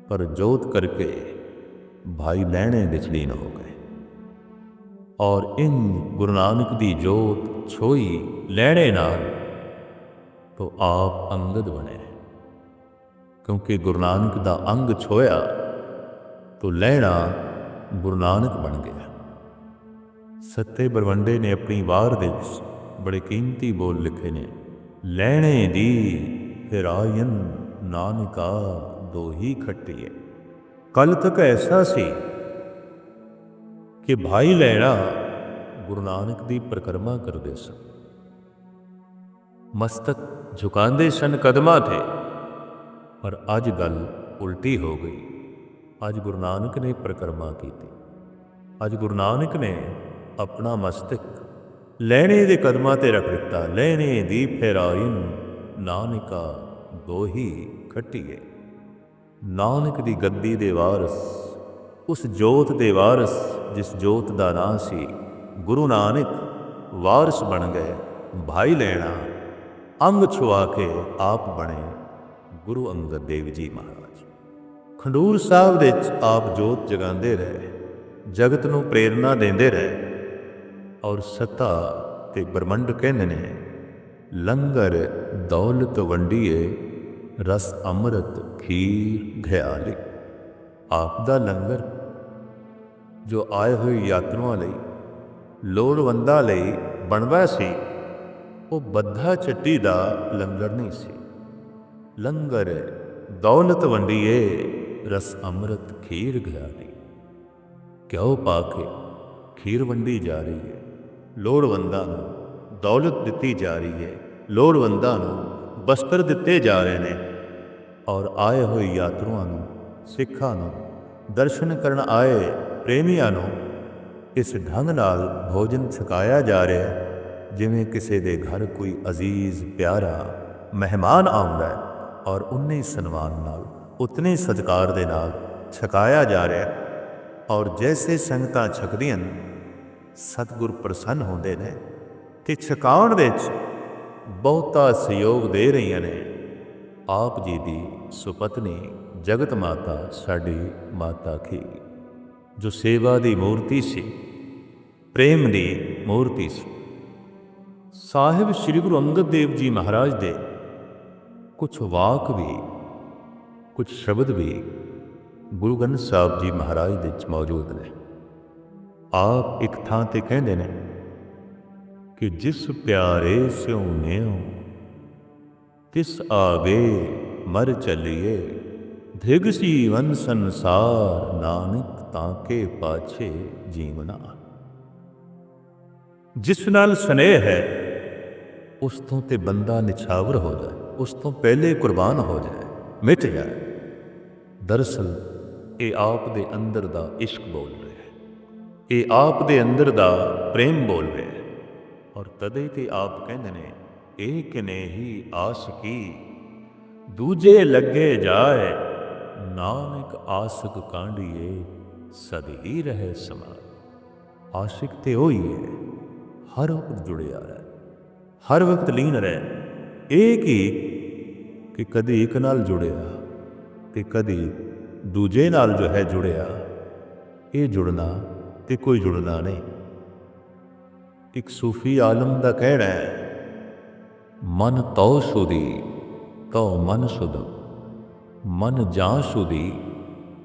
ਪਰ ਜੋਤ ਕਰਕੇ ਭਾਈ ਲੈਣੇ ਵਿੱਚ ਲੀਨ ਹੋ ਗਏ। ਔਰ ਇਨ ਗੁਰੂ ਨਾਨਕ ਦੀ ਜੋਤ ਛੋਈ ਲੈਣੇ ਨਾਲ ਤੋ ਆਪ ਅੰਗਦ ਬਣੇ। ਕਿਉਂਕਿ ਗੁਰੂ ਨਾਨਕ ਦਾ ਅੰਗ ਛੋਇਆ, ਤੋ ਲੈਣਾ ਗੁਰੂ ਨਾਨਕ ਬਣ ਗਿਆ। ਸੱਤੇ ਬਰਵੰਡੇ ਨੇ ਆਪਣੀ ਵਾਰ ਦੇ ਵਿੱਚ ਬੜੇ ਕੀਮਤੀ ਬੋਲ ਲਿਖੇ ਨੇ। ਲੈਣੇ ਦੀ ਫਿਰਾਇਨ ਨਾਨਕਾ ਦੋਹੀ ਖੱਟੀਏ। ਕੱਲ ਤੱਕ ਐਸਾ ਸੀ ਕਿ ਭਾਈ ਲੈਣਾ ਗੁਰੂ ਨਾਨਕ ਦੀ ਪ੍ਰਕਰਮਾ ਕਰਦੇ ਸਨ। ਮਸਤਕ ਝੁਕਾਉਂਦੇ ਸਨ ਕਦਮਾਂ ਤੇ, ਪਰ ਅੱਜ ਗੱਲ ਉਲਟੀ ਹੋ ਗਈ। ਅੱਜ ਗੁਰੂ ਨਾਨਕ ਨੇ ਪ੍ਰਕਰਮਾ ਕੀਤੀ। ਅੱਜ ਗੁਰੂ ਨਾਨਕ ਨੇ ਆਪਣਾ ਮਸਤਕ। ਲੈਣੇ ਦੇ ਕਦਮਾਂ ਤੇ ਰੱਖ ਦਿੱਤਾ। ਲੈਣੇ ਦੀ ਫੇਰਾਇਨ ਨਾਨਕਾ ਦੋਹੀ ਖੱਟੀਏ। ਨਾਨਕ ਦੀ ਗੱਦੀ ਦੇ ਵਾਰਸ, ਉਸ ਜੋਤ ਦੇ ਵਾਰਸ ਜਿਸ ਜੋਤ ਦਾ ਨਾਂ ਸੀ, ਗੁਰੂ ਨਾਨਕ ਵਾਰਸ ਬਣ ਗਏ, ਭਾਈ ਲੈਣਾ, ਅੰਗ ਛੁਆ ਕੇ ਆਪ ਬਣੇ ਗੁਰੂ ਅੰਗਦ ਦੇਵ ਜੀ ਮਹਾਰਾਜ। ਖੰਡੂਰ ਸਾਹਿਬ ਵਿੱਚ ਆਪ ਜੋਤ ਜਗਾਉਂਦੇ ਰਹੇ, ਜਗਤ ਨੂੰ ਪ੍ਰੇਰਣਾ ਦਿੰਦੇ ਰਹੇ ਔਰ ਸਤਾ ਤੇ ਬ੍ਰਹਮੰਡ ਕਹਿੰਦੇ ਨੇ, ਲੰਗਰ ਦੌਲਤ ਵੰਡੀਏ, ਰਸ ਅੰਮ੍ਰਿਤ ਖੀਰ ਘਿਆਲੀ। ਆਪ ਦਾ ਲੰਗਰ ਜੋ ਆਏ ਹੋਏ ਯਾਤਰੂਆਂ ਲਈ, ਲੋੜਵੰਦਾਂ ਲਈ ਬਣਵਾ ਸੀ, ਉਹ ਬੱਧਾ ਚੱਟੀ ਦਾ ਲੰਗਰ ਨਹੀਂ ਸੀ। ਲੰਗਰ ਦੌਲਤ ਵੰਡੀਏ, ਰਸ ਅੰਮ੍ਰਿਤ ਖੀਰ ਘਿਆਲੀ। ਕਿਉ ਪਾ ਕੇ ਖੀਰ ਵੰਡੀ ਜਾ ਰਹੀ ਹੈ? ਲੋੜਵੰਦਾਂ ਨੂੰ ਦੌਲਤ ਦਿੱਤੀ ਜਾ ਰਹੀ ਹੈ। ਲੋੜਵੰਦਾਂ ਨੂੰ ਬਸਤਰ ਦਿੱਤੇ ਜਾ ਰਹੇ ਨੇ ਔਰ ਆਏ ਹੋਏ ਯਾਤਰੂਆਂ ਨੂੰ, ਸਿੱਖਾਂ ਨੂੰ, ਦਰਸ਼ਨ ਕਰਨ ਆਏ ਪ੍ਰੇਮੀਆਂ ਨੂੰ ਇਸ ਢੰਗ ਨਾਲ ਭੋਜਨ ਛਕਾਇਆ ਜਾ ਰਿਹਾ ਹੈ, ਜਿਵੇਂ ਕਿਸੇ ਦੇ ਘਰ ਕੋਈ ਅਜ਼ੀਜ਼, ਪਿਆਰਾ, ਮਹਿਮਾਨ ਆਉਂਦਾ ਹੈ ਔਰ ਉਨੇ ਹੀ ਸਨਮਾਨ ਨਾਲ, ਉਤਨੇ ਸਤਿਕਾਰ ਦੇ ਨਾਲ ਛਕਾਇਆ ਜਾ ਰਿਹਾ ਔਰ ਜੈਸੇ ਸੰਗਤਾਂ ਛਕਦੀਆਂ ਨੇ ਸਤਿਗੁਰ ਪ੍ਰਸੰਨ ਹੁੰਦੇ ਨੇ ਤੇ ਛਕਾਉਣ ਵਿੱਚ ਬਹੁਤਾ ਸਹਿਯੋਗ ਦੇ ਰਹੀਆਂ ਨੇ। ਆਪ ਜੀ ਦੀ ਸੁਪਤਨੀ ਜਗਤ ਮਾਤਾ ਸਾਡੀ ਮਾਤਾ ਕੀ, ਜੋ ਸੇਵਾ ਦੀ ਮੂਰਤੀ ਸੀ, ਪ੍ਰੇਮ ਦੀ ਮੂਰਤੀ ਸੀ। ਸਾਹਿਬ ਸ੍ਰੀ ਗੁਰੂ ਅੰਗਦ ਦੇਵ ਜੀ ਮਹਾਰਾਜ ਦੇ ਕੁਝ ਵਾਕ ਵੀ ਕੁਝ ਸ਼ਬਦ ਵੀ ਗੁਰੂ ਗ੍ਰੰਥ ਸਾਹਿਬ ਜੀ ਮਹਾਰਾਜ ਦੇ ਵਿੱਚ ਮੌਜੂਦ ਨੇ। ਆਪ ਇੱਕ ਥਾਂ ਤੇ ਕਹਿੰਦੇ ਨੇ ਕਿ ਜਿਸ ਪਿਆਰੇ ਸਿਉ ਨਿਉ ਤਿਸ ਆਵੇ ਮਰ ਚਲੀਏ, ਧਿਗ ਜੀਵਨ ਸੰਸਾਰ ਨਾਨਕ ਤਾਂ ਕੇ ਪਾਛੇ ਜੀਵਨਾ। ਜਿਸ ਨਾਲ ਸਨੇਹ ਹੈ, ਉਸ ਤੋਂ ਤੇ ਬੰਦਾ ਨਿਛਾਵਰ ਹੋ ਜਾਏ, ਉਸ ਤੋਂ ਪਹਿਲੇ ਕੁਰਬਾਨ ਹੋ ਜਾਏ, ਮਿਟ ਜਾਏ। ਦਰਅਸਲ ਇਹ ਆਪ ਦੇ ਅੰਦਰ ਦਾ ਇਸ਼ਕ ਬੋਲ ਰਿਹਾ ਇਹ ਆਪ ਦੇ ਅੰਦਰ ਦਾ ਪ੍ਰੇਮ ਬੋਲ ਰਿਹਾ ਹੈ। ਔਰ ਤਦੇ ਤੇ ਆਪ ਕਹਿੰਦੇ ਨੇ, ਏਕ ਨੇ ਹੀ ਆਸ ਕੀ, ਦੂਜੇ ਲੱਗੇ ਜਾਏ, ਨਾਨਕ ਆਸਕ ਕਾਂਡੀਏ ਸਦ ਹੀ ਰਹੇ ਸਮਾ। ਆਸ਼ਿਕ ਤੇ ਹੋਈ ਹੈ, ਹਰ ਵਕਤ ਜੁੜਿਆ ਹੈ ਹਰ ਵਕਤ ਲੀਨ ਰਹੇ। ਇਹ ਕੀ ਕਿ ਕਦੀ ਇੱਕ ਨਾਲ ਜੁੜਿਆ, ਤੇ ਕਦੀ ਦੂਜੇ ਨਾਲ ਜੋ ਹੈ ਜੁੜਿਆ, ਇਹ ਜੁੜਨਾ ਤੇ ਕੋਈ ਜੁੜਨਾ ਨਹੀਂ। ਇੱਕ ਸੂਫੀ ਆਲਮ ਦਾ ਕਹਿਣਾ ਹੈ, ਮਨ ਤਉ ਸੁਦੀ, ਤਉ ਮਨ ਸੁਦਮ ਮਨ ਜਾਂ ਸੁਦੀ,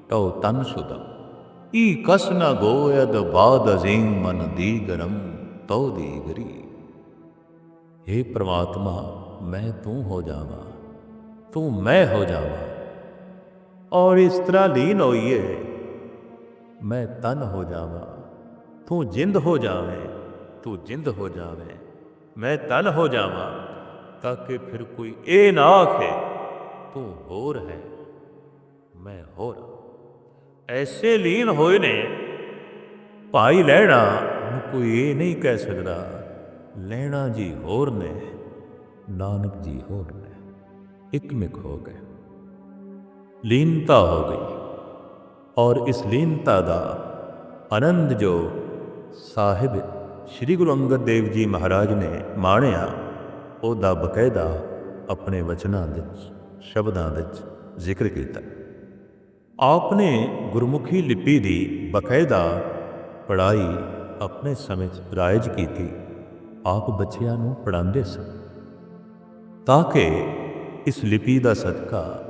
ਤਉ ਤਨ ਸੁਦਮ ਈ ਕਸ ਨ ਗੋਇਦ ਬਾਦ ਅਜ਼ੀਮ ਮਨ ਦੀ ਗਰਮ ਤਉ ਦੀ ਗਰੀ हे ਪ੍ਰਮਾਤਮਾ, ਮੈਂ ਤੂੰ ਹੋ ਜਾਵਾਂ, ਤੂੰ ਮੈਂ ਹੋ ਜਾਵਾਂ। ਔਰ ਇਸ ਤਰ੍ਹਾਂ ਲੀਨ ਹੋਈਏ, ਮੈਂ ਤਨ ਹੋ ਜਾਵਾਂ। ਤੂੰ ਜਿੰਦ ਹੋ ਜਾਵੇਂ, ਤੂੰ ਜਿੰਦ ਹੋ ਜਾਵੇਂ, ਮੈਂ ਤਨ ਹੋ ਜਾਵਾਂ, ਤਾਂ ਕਿ ਫਿਰ ਕੋਈ ਇਹ ਨਾ ਆਖੇ, ਤੂੰ ਹੋਰ ਹੈ, ਮੈਂ ਹੋਰ ਐਸੇ ਲੀਨ ਹੋਏ ਨੇ, ਭਾਈ ਲੈਣਾ ਨੂੰ ਕੋਈ ਇਹ ਨਹੀਂ ਕਹਿ ਸਕਦਾ ਲੈਣਾ ਜੀ ਹੋਰ ਨੇ, ਨਾਨਕ ਜੀ ਹੋਰ ਨੇ ਇੱਕ ਮਿਕ ਹੋ ਗਏ। ਲੀਨਤਾ ਹੋ ਗਈ, ਔਰ ਇਸ ਲੀਨਤਾ ਦਾ ਆਨੰਦ ਜੋ ਸਾਹਿਬ, ਸ੍ਰੀ ਗੁਰੂ ਅੰਗਦ ਦੇਵ ਜੀ ਮਹਾਰਾਜ ਨੇ ਮਾਣਿਆ, ਉਹਦਾ ਬਕਾਇਦਾ ਆਪਣੇ ਵਚਨਾਂ ਵਿੱਚ, ਸ਼ਬਦਾਂ ਵਿੱਚ ਜ਼ਿਕਰ ਕੀਤਾ। ਆਪ ਨੇ ਗੁਰਮੁਖੀ ਲਿਪੀ ਦੀ ਬਕਾਇਦਾ ਪੜ੍ਹਾਈ ਆਪਣੇ ਸਮੇਂ 'ਚ ਰਾਇਜ ਕੀਤੀ, ਆਪ ਬੱਚਿਆਂ ਨੂੰ ਪੜ੍ਹਾਉਂਦੇ ਸਨ। ਤਾਂ ਕਿ ਇਸ ਲਿਪੀ ਦਾ ਸਦਕਾ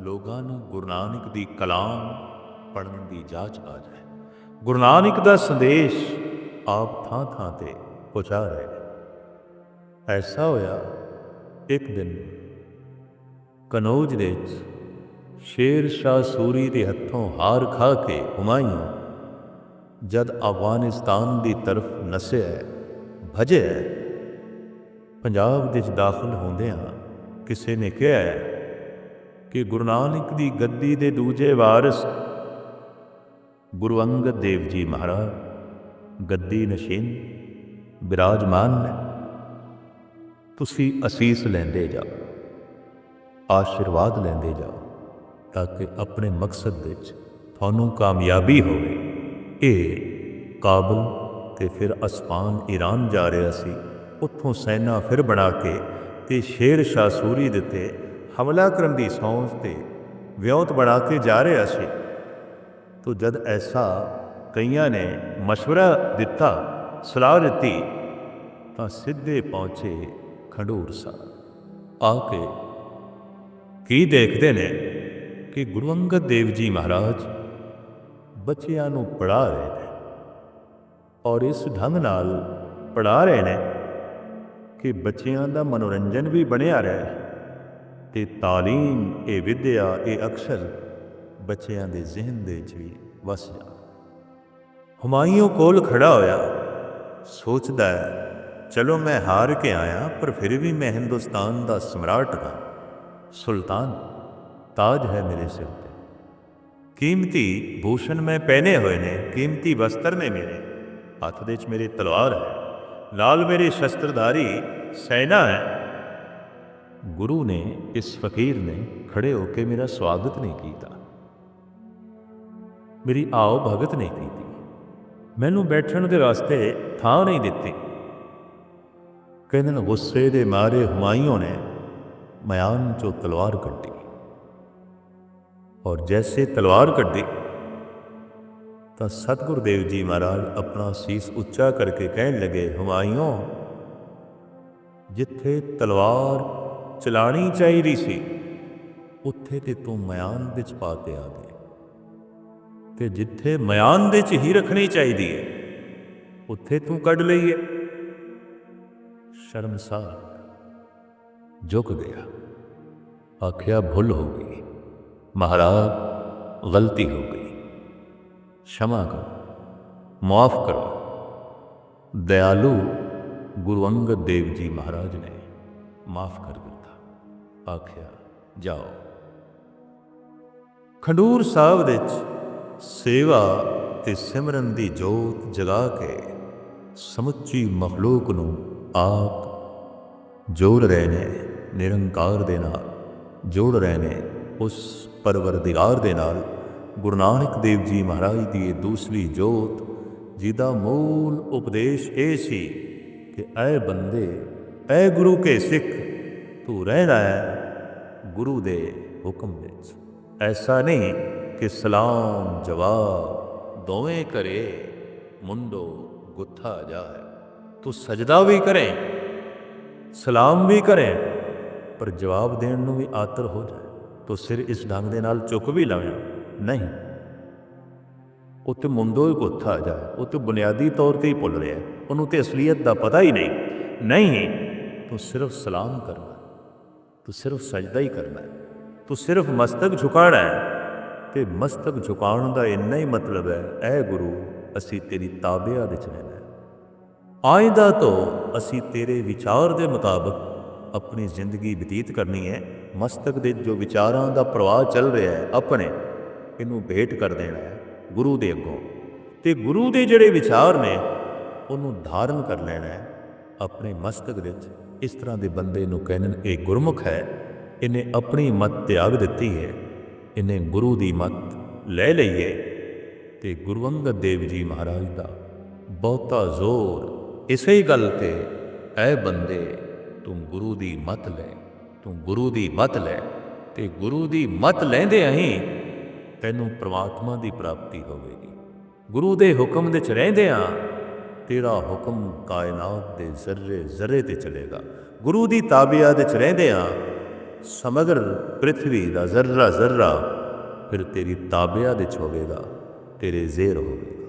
ਲੋਕਾਂ ਨੂੰ ਗੁਰੂ ਨਾਨਕ ਦੀ ਕਲਾਮ ਪੜ੍ਹਨ ਦੀ ਜਾਚ ਆ ਜਾਏ। ਗੁਰੂ ਨਾਨਕ ਦਾ ਸੰਦੇਸ਼ ਆਪ ਥਾਂ ਥਾਂ ਤੇ ਪਹੁੰਚਾ ਰਹੇ ਨੇ। ਐਸਾ ਹੋਇਆ, ਇੱਕ ਦਿਨ ਕਨੌਜ ਦੇ ਵਿੱਚ ਸ਼ੇਰ ਸ਼ਾਹ ਸੂਰੀ ਦੇ ਹੱਥੋਂ ਹਾਰ ਖਾ ਕੇ ਹੁਮਾਯੂੰ ਜਦ ਅਫਗਾਨਿਸਤਾਨ ਦੀ ਤਰਫ ਨਸਿਆ ਭਜਿਆ ਪੰਜਾਬ ਵਿੱਚ ਦਾਖਲ ਹੁੰਦਿਆਂ ਕਿਸੇ ਨੇ ਕਿਹਾ ਕਿ ਗੁਰੂ ਨਾਨਕ ਦੀ ਗੱਦੀ ਦੇ ਦੂਜੇ ਵਾਰਿਸ ਗੁਰੂ ਅੰਗਦ ਦੇਵ ਜੀ ਮਹਾਰਾਜ ਗੱਦੀ ਨਸ਼ੀਨ, ਬਿਰਾਜਮਾਨ ਨੇ। ਤੁਸੀਂ ਅਸੀਸ ਲੈਂਦੇ ਜਾਓ, ਆਸ਼ੀਰਵਾਦ ਲੈਂਦੇ ਜਾਓ, ਤਾਂ ਕਿ ਆਪਣੇ ਮਕਸਦ ਵਿੱਚ ਤੁਹਾਨੂੰ ਕਾਮਯਾਬੀ ਹੋਵੇ। ਇਹ ਕਾਬਲ ਤੇ ਫਿਰ ਅਸਮਾਨ ਈਰਾਨ ਜਾ ਰਿਹਾ ਸੀ। ਉੱਥੋਂ ਸੈਨਾ ਫਿਰ ਬਣਾ ਕੇ ਤੇ ਸ਼ੇਰ ਸ਼ਾਹ ਸੂਰੀ ਦੇ ਤੇ ਹਮਲਾ ਕਰਨ ਦੀ ਸੌਂਸ ਤੇ ਵਿਉਂਤ ਬਣਾ ਕੇ ਜਾ ਰਿਹਾ ਸੀ। ਤੋ ਜਦ ਐਸਾ ਕਈਆਂ ਨੇ مشورہ ਦਿੱਤਾ ਸਲਾਹ ਦਿੱਤੀ ਤਾਂ ਸਿੱਧੇ ਪਹੁੰਚੇ ਖੰਡੂਰ ਸਾਹਿਬ ਆ ਕੇ ਕੀ ਦੇਖਦੇ ਨੇ ਕਿ ਗੁਰੂ ਅੰਗਦ ਦੇਵ ਜੀ ਮਹਾਰਾਜ ਬੱਚਿਆਂ ਨੂੰ ਪੜ੍ਹਾ ਰਹੇ ਨੇ ਔਰ ਇਸ ਢੰਗ ਨਾਲ ਪੜ੍ਹਾ ਰਹੇ ਨੇ ਕਿ ਬੱਚਿਆਂ ਦਾ ਮਨੋਰੰਜਨ ਵੀ ਬਣਿਆ ਰਹੇ ਤੇ ਤਾਲੀਮ ਇਹ ਵਿਦਿਆ ਇਹ ਅਕਸਰ ਬੱਚਿਆਂ ਦੇ ਜ਼ਿਹਨ ਦੇ ਵਿੱਚ ਵੀ ਵਸ ਜਾ ਹੁਮਾਯੂੰ ਕੋਲ ਖੜਾ ਹੋਇਆ। ਸੋਚਦਾ ਹੈ, ਚਲੋ ਮੈਂ ਹਾਰ ਕੇ ਆਇਆ, ਪਰ ਫਿਰ ਵੀ ਮੈਂ ਹਿੰਦੁਸਤਾਨ ਦਾ ਸਮਰਾਟ ਹਾਂ। ਸੁਲਤਾਨ, ਤਾਜ ਹੈ ਮੇਰੇ ਸਿਰ ਤੇ। ਕੀਮਤੀ ਭੂਸ਼ਣ ਮੈਂ ਪਹਿਨੇ ਹੋਏ ਨੇ, ਕੀਮਤੀ ਵਸਤਰ ਨੇ ਮੇਰੇ। ਹੱਥ ਦੇ ਵਿੱਚ ਮੇਰੇ ਤਲਵਾਰ ਹੈ। ਨਾਲ ਮੇਰੀ ਸ਼ਸਤਰਧਾਰੀ ਸੈਨਾ ਹੈ। ਗੁਰੂ ਨੇ ਇਸ ਫਕੀਰ ਨੇ ਖੜੇ ਹੋ ਕੇ ਮੇਰਾ ਸਵਾਗਤ ਨਹੀਂ ਕੀਤਾ। ਮੇਰੀ ਆਓ ਭਗਤ ਨਹੀਂ ਕੀਤੀ। ਮੈਨੂੰ ਬੈਠਣ ਦੇ ਵਾਸਤੇ ਥਾਂ ਨਹੀਂ ਦਿੱਤੀ। ਕਹਿੰਦੇ ਨੇ, ਗੁੱਸੇ ਦੇ ਮਾਰੇ ਹੁਮਾਯੂੰ ਨੇ ਮਿਆਨ ਚੋਂ ਤਲਵਾਰ ਕੱਢੀ। ਔਰ ਜੈਸੇ ਤਲਵਾਰ ਕੱਢੀ, ਤਾਂ ਸਤਿਗੁਰੂ ਦੇਵ ਜੀ ਮਹਾਰਾਜ ਆਪਣਾ ਸੀਸ ਉੱਚਾ ਕਰਕੇ ਕਹਿਣ ਲੱਗੇ, ਹੁਮਾਯੂੰ, ਜਿੱਥੇ ਤਲਵਾਰ ਚਲਾਣੀ ਚਾਹੀਦੀ ਸੀ, ਉੱਥੇ ਤੇ ਤੂੰ ਮਿਆਨ ਵਿੱਚ ਪਾ ਕੇ ਆ ਗਏ। ਤੇ ਜਿੱਥੇ ਮਿਆਨ ਦੇ ਚ ਹੀ ਰੱਖਣੀ ਚਾਹੀਦੀ ਹੈ, ਉੱਥੇ ਤੂੰ ਕੱਢ ਲਈ ਹੈ। ਸ਼ਰਮਸਾਰ ਝੁਕ ਗਿਆ। ਆਖਿਆ, ਭੁੱਲ ਹੋ ਗਈ। ਮਹਾਰਾਜ, ਗਲਤੀ ਹੋ ਗਈ। ਸ਼ਮਾ ਕਰੋ ਮਾਫ ਕਰੋ। ਦਿਆਲੂ ਗੁਰੂ ਅੰਗਦ ਦੇਵ ਜੀ ਮਹਾਰਾਜ ਨੇ ਮਾਫ ਕਰ ਦਿੱਤਾ। ਆਖਿਆ, ਜਾਓ। ਖੰਡੂਰ ਸਾਹਿਬ ਵਿੱਚ ਸੇਵਾ ਤੇ ਸਿਮਰਨ ਦੀ ਜੋਤ ਜਗਾ ਕੇ ਸਮੁੱਚੀ ਮਖਲੂਕ ਨੂੰ ਆਪ ਜੋੜ ਰਹੇ ਨੇ, ਨਿਰੰਕਾਰ ਦੇ ਨਾਲ, ਜੋੜ ਰਹੇ ਨੇ ਉਸ ਪਰਵਰਦਿਗਾਰ ਦੇ ਨਾਲ। ਗੁਰੂ ਨਾਨਕ ਦੇਵ ਜੀ ਮਹਾਰਾਜ ਦੀ ਇਹ ਦੂਸਰੀ ਜੋਤ, ਜਿਹਦਾ ਮੂਲ ਉਪਦੇਸ਼ ਇਹ ਸੀ ਕਿ ਐ ਬੰਦੇ, ਐ ਗੁਰੂ ਕੇ ਸਿੱਖ, ਤੂੰ ਰਹਿਣਾ ਹੈ ਗੁਰੂ ਦੇ ਹੁਕਮ ਵਿੱਚ। ਐਸਾ ਨਹੀਂ ਕਿ ਸਲਾਮ ਜਵਾਬ। ਦੋਵੇਂ ਕਰੇ ਮੁੰਡੋ ਗੁੱਥਾ ਜਾਏ। ਤੂੰ ਸਜਦਾ ਵੀ ਕਰੇ, ਸਲਾਮ ਵੀ ਕਰੇ, ਪਰ ਜਵਾਬ ਦੇਣ ਨੂੰ ਵੀ ਆਤਰ ਹੋ ਜਾਏ। ਤੋ ਸਿਰ ਇਸ ਢੰਗ ਦੇ ਨਾਲ ਚੁੱਕ ਵੀ ਲਵੇਂ। ਨਹੀਂ। ਤੇ ਮੁੰਡੋ ਹੀ ਗੁੱਥਾ ਜਾਏ। ਉਹ ਤੇ ਬੁਨਿਆਦੀ ਤੌਰ ਤੇ ਹੀ ਭੁੱਲ ਰਿਹਾ। ਉਹਨੂੰ ਤੇ ਅਸਲੀਅਤ ਦਾ ਪਤਾ ਹੀ ਨਹੀਂ। ਨਹੀਂ, ਤੂੰ ਸਿਰਫ ਸਲਾਮ ਕਰਨਾ। ਤੂੰ ਸਿਰਫ ਸਜਦਾ ਹੀ ਕਰਨਾ। ਤੂੰ ਸਿਰਫ ਮਸਤਕ ਝੁਕਾਣਾ ਹੈ। ਤੇ ਮਸਤਕ ਝੁਕਾਉਣ ਦਾ ਇੰਨਾ ਹੀ ਮਤਲਬ ਹੈ, ਐ ਗੁਰੂ, ਅਸੀਂ ਤੇਰੀ ਤਾਬਿਆ ਵਿੱਚ ਰਹਿਣਾ ਆਇਦਾ ਤੋਂ ਅਸੀਂ ਤੇਰੇ ਵਿਚਾਰ ਦੇ ਮੁਤਾਬਕ ਆਪਣੀ ਜ਼ਿੰਦਗੀ ਬਤੀਤ ਕਰਨੀ ਹੈ। ਮਸਤਕ ਦੇ ਜੋ ਵਿਚਾਰਾਂ ਦਾ ਪ੍ਰਵਾਹ ਚੱਲ ਰਿਹਾ ਹੈ, ਆਪਣੇ ਇਹਨੂੰ ਭੇਟ ਕਰ ਦੇਣਾ ਹੈ ਗੁਰੂ ਦੇ ਅੱਗੋਂ। ਤੇ ਗੁਰੂ ਦੇ ਜਿਹੜੇ ਵਿਚਾਰ ਨੇ, ਉਹਨੂੰ ਧਾਰਨ ਕਰ ਲੈਣਾ ਹੈ। ਆਪਣੇ ਮਸਤਕ ਵਿੱਚ ਇਸ ਤਰ੍ਹਾਂ ਦੇ ਬੰਦੇ ਨੂੰ ਕਹਿਣ, ਇਹ ਗੁਰਮੁਖ ਹੈ, ਇਹਨੇ ਆਪਣੀ ਮਤ ਤਿਆਗ ਦਿੱਤੀ ਹੈ। ਇਹਨੇ ਗੁਰੂ ਦੀ ਮੱਤ ਲੈ ਲਈ ਹੈ ਤੇ ਗੁਰੂ ਅੰਗਦ ਦੇਵ ਜੀ ਮਹਾਰਾਜ ਦਾ ਬਹੁਤਾ ਜ਼ੋਰ ਇਸੇ ਗੱਲ ਤੇ, ਐ ਬੰਦੇ, ਤੂੰ ਗੁਰੂ ਦੀ ਮਤ ਲੈ, ਤੂੰ ਗੁਰੂ ਦੀ ਮਤ ਲੈ, ਤੇ ਗੁਰੂ ਦੀ ਮਤ ਲੈਂਦੇ ਅਹੀਂ ਤੈਨੂੰ ਪ੍ਰਮਾਤਮਾ ਦੀ ਪ੍ਰਾਪਤੀ ਹੋਵੇਗੀ। ਗੁਰੂ ਦੇ ਹੁਕਮ ਦੇ ਚ ਰਹਿੰਦੇ ਆ, ਤੇਰਾ ਹੁਕਮ ਕਾਇਨਾਤ ਦੇ ਜ਼ਰਰੇ ਜ਼ਰਰੇ ਤੇ ਚਲੇਗਾ। ਗੁਰੂ ਦੀ ਤਾਬਿਆ ਦੇ ਚ ਰਹਿੰਦੇ ਆ ਸਮਗਰ ਪ੍ਰithvi ਦਾ ਜ਼ਰਰਾ ਜ਼ਰਰਾ ਫਿਰ ਤੇਰੀ ਤਾਬਿਆ ਵਿੱਚ ਹੋਵੇਗਾ ਤੇਰੇ ਜ਼ੇਰ ਹੋਵੇਗਾ।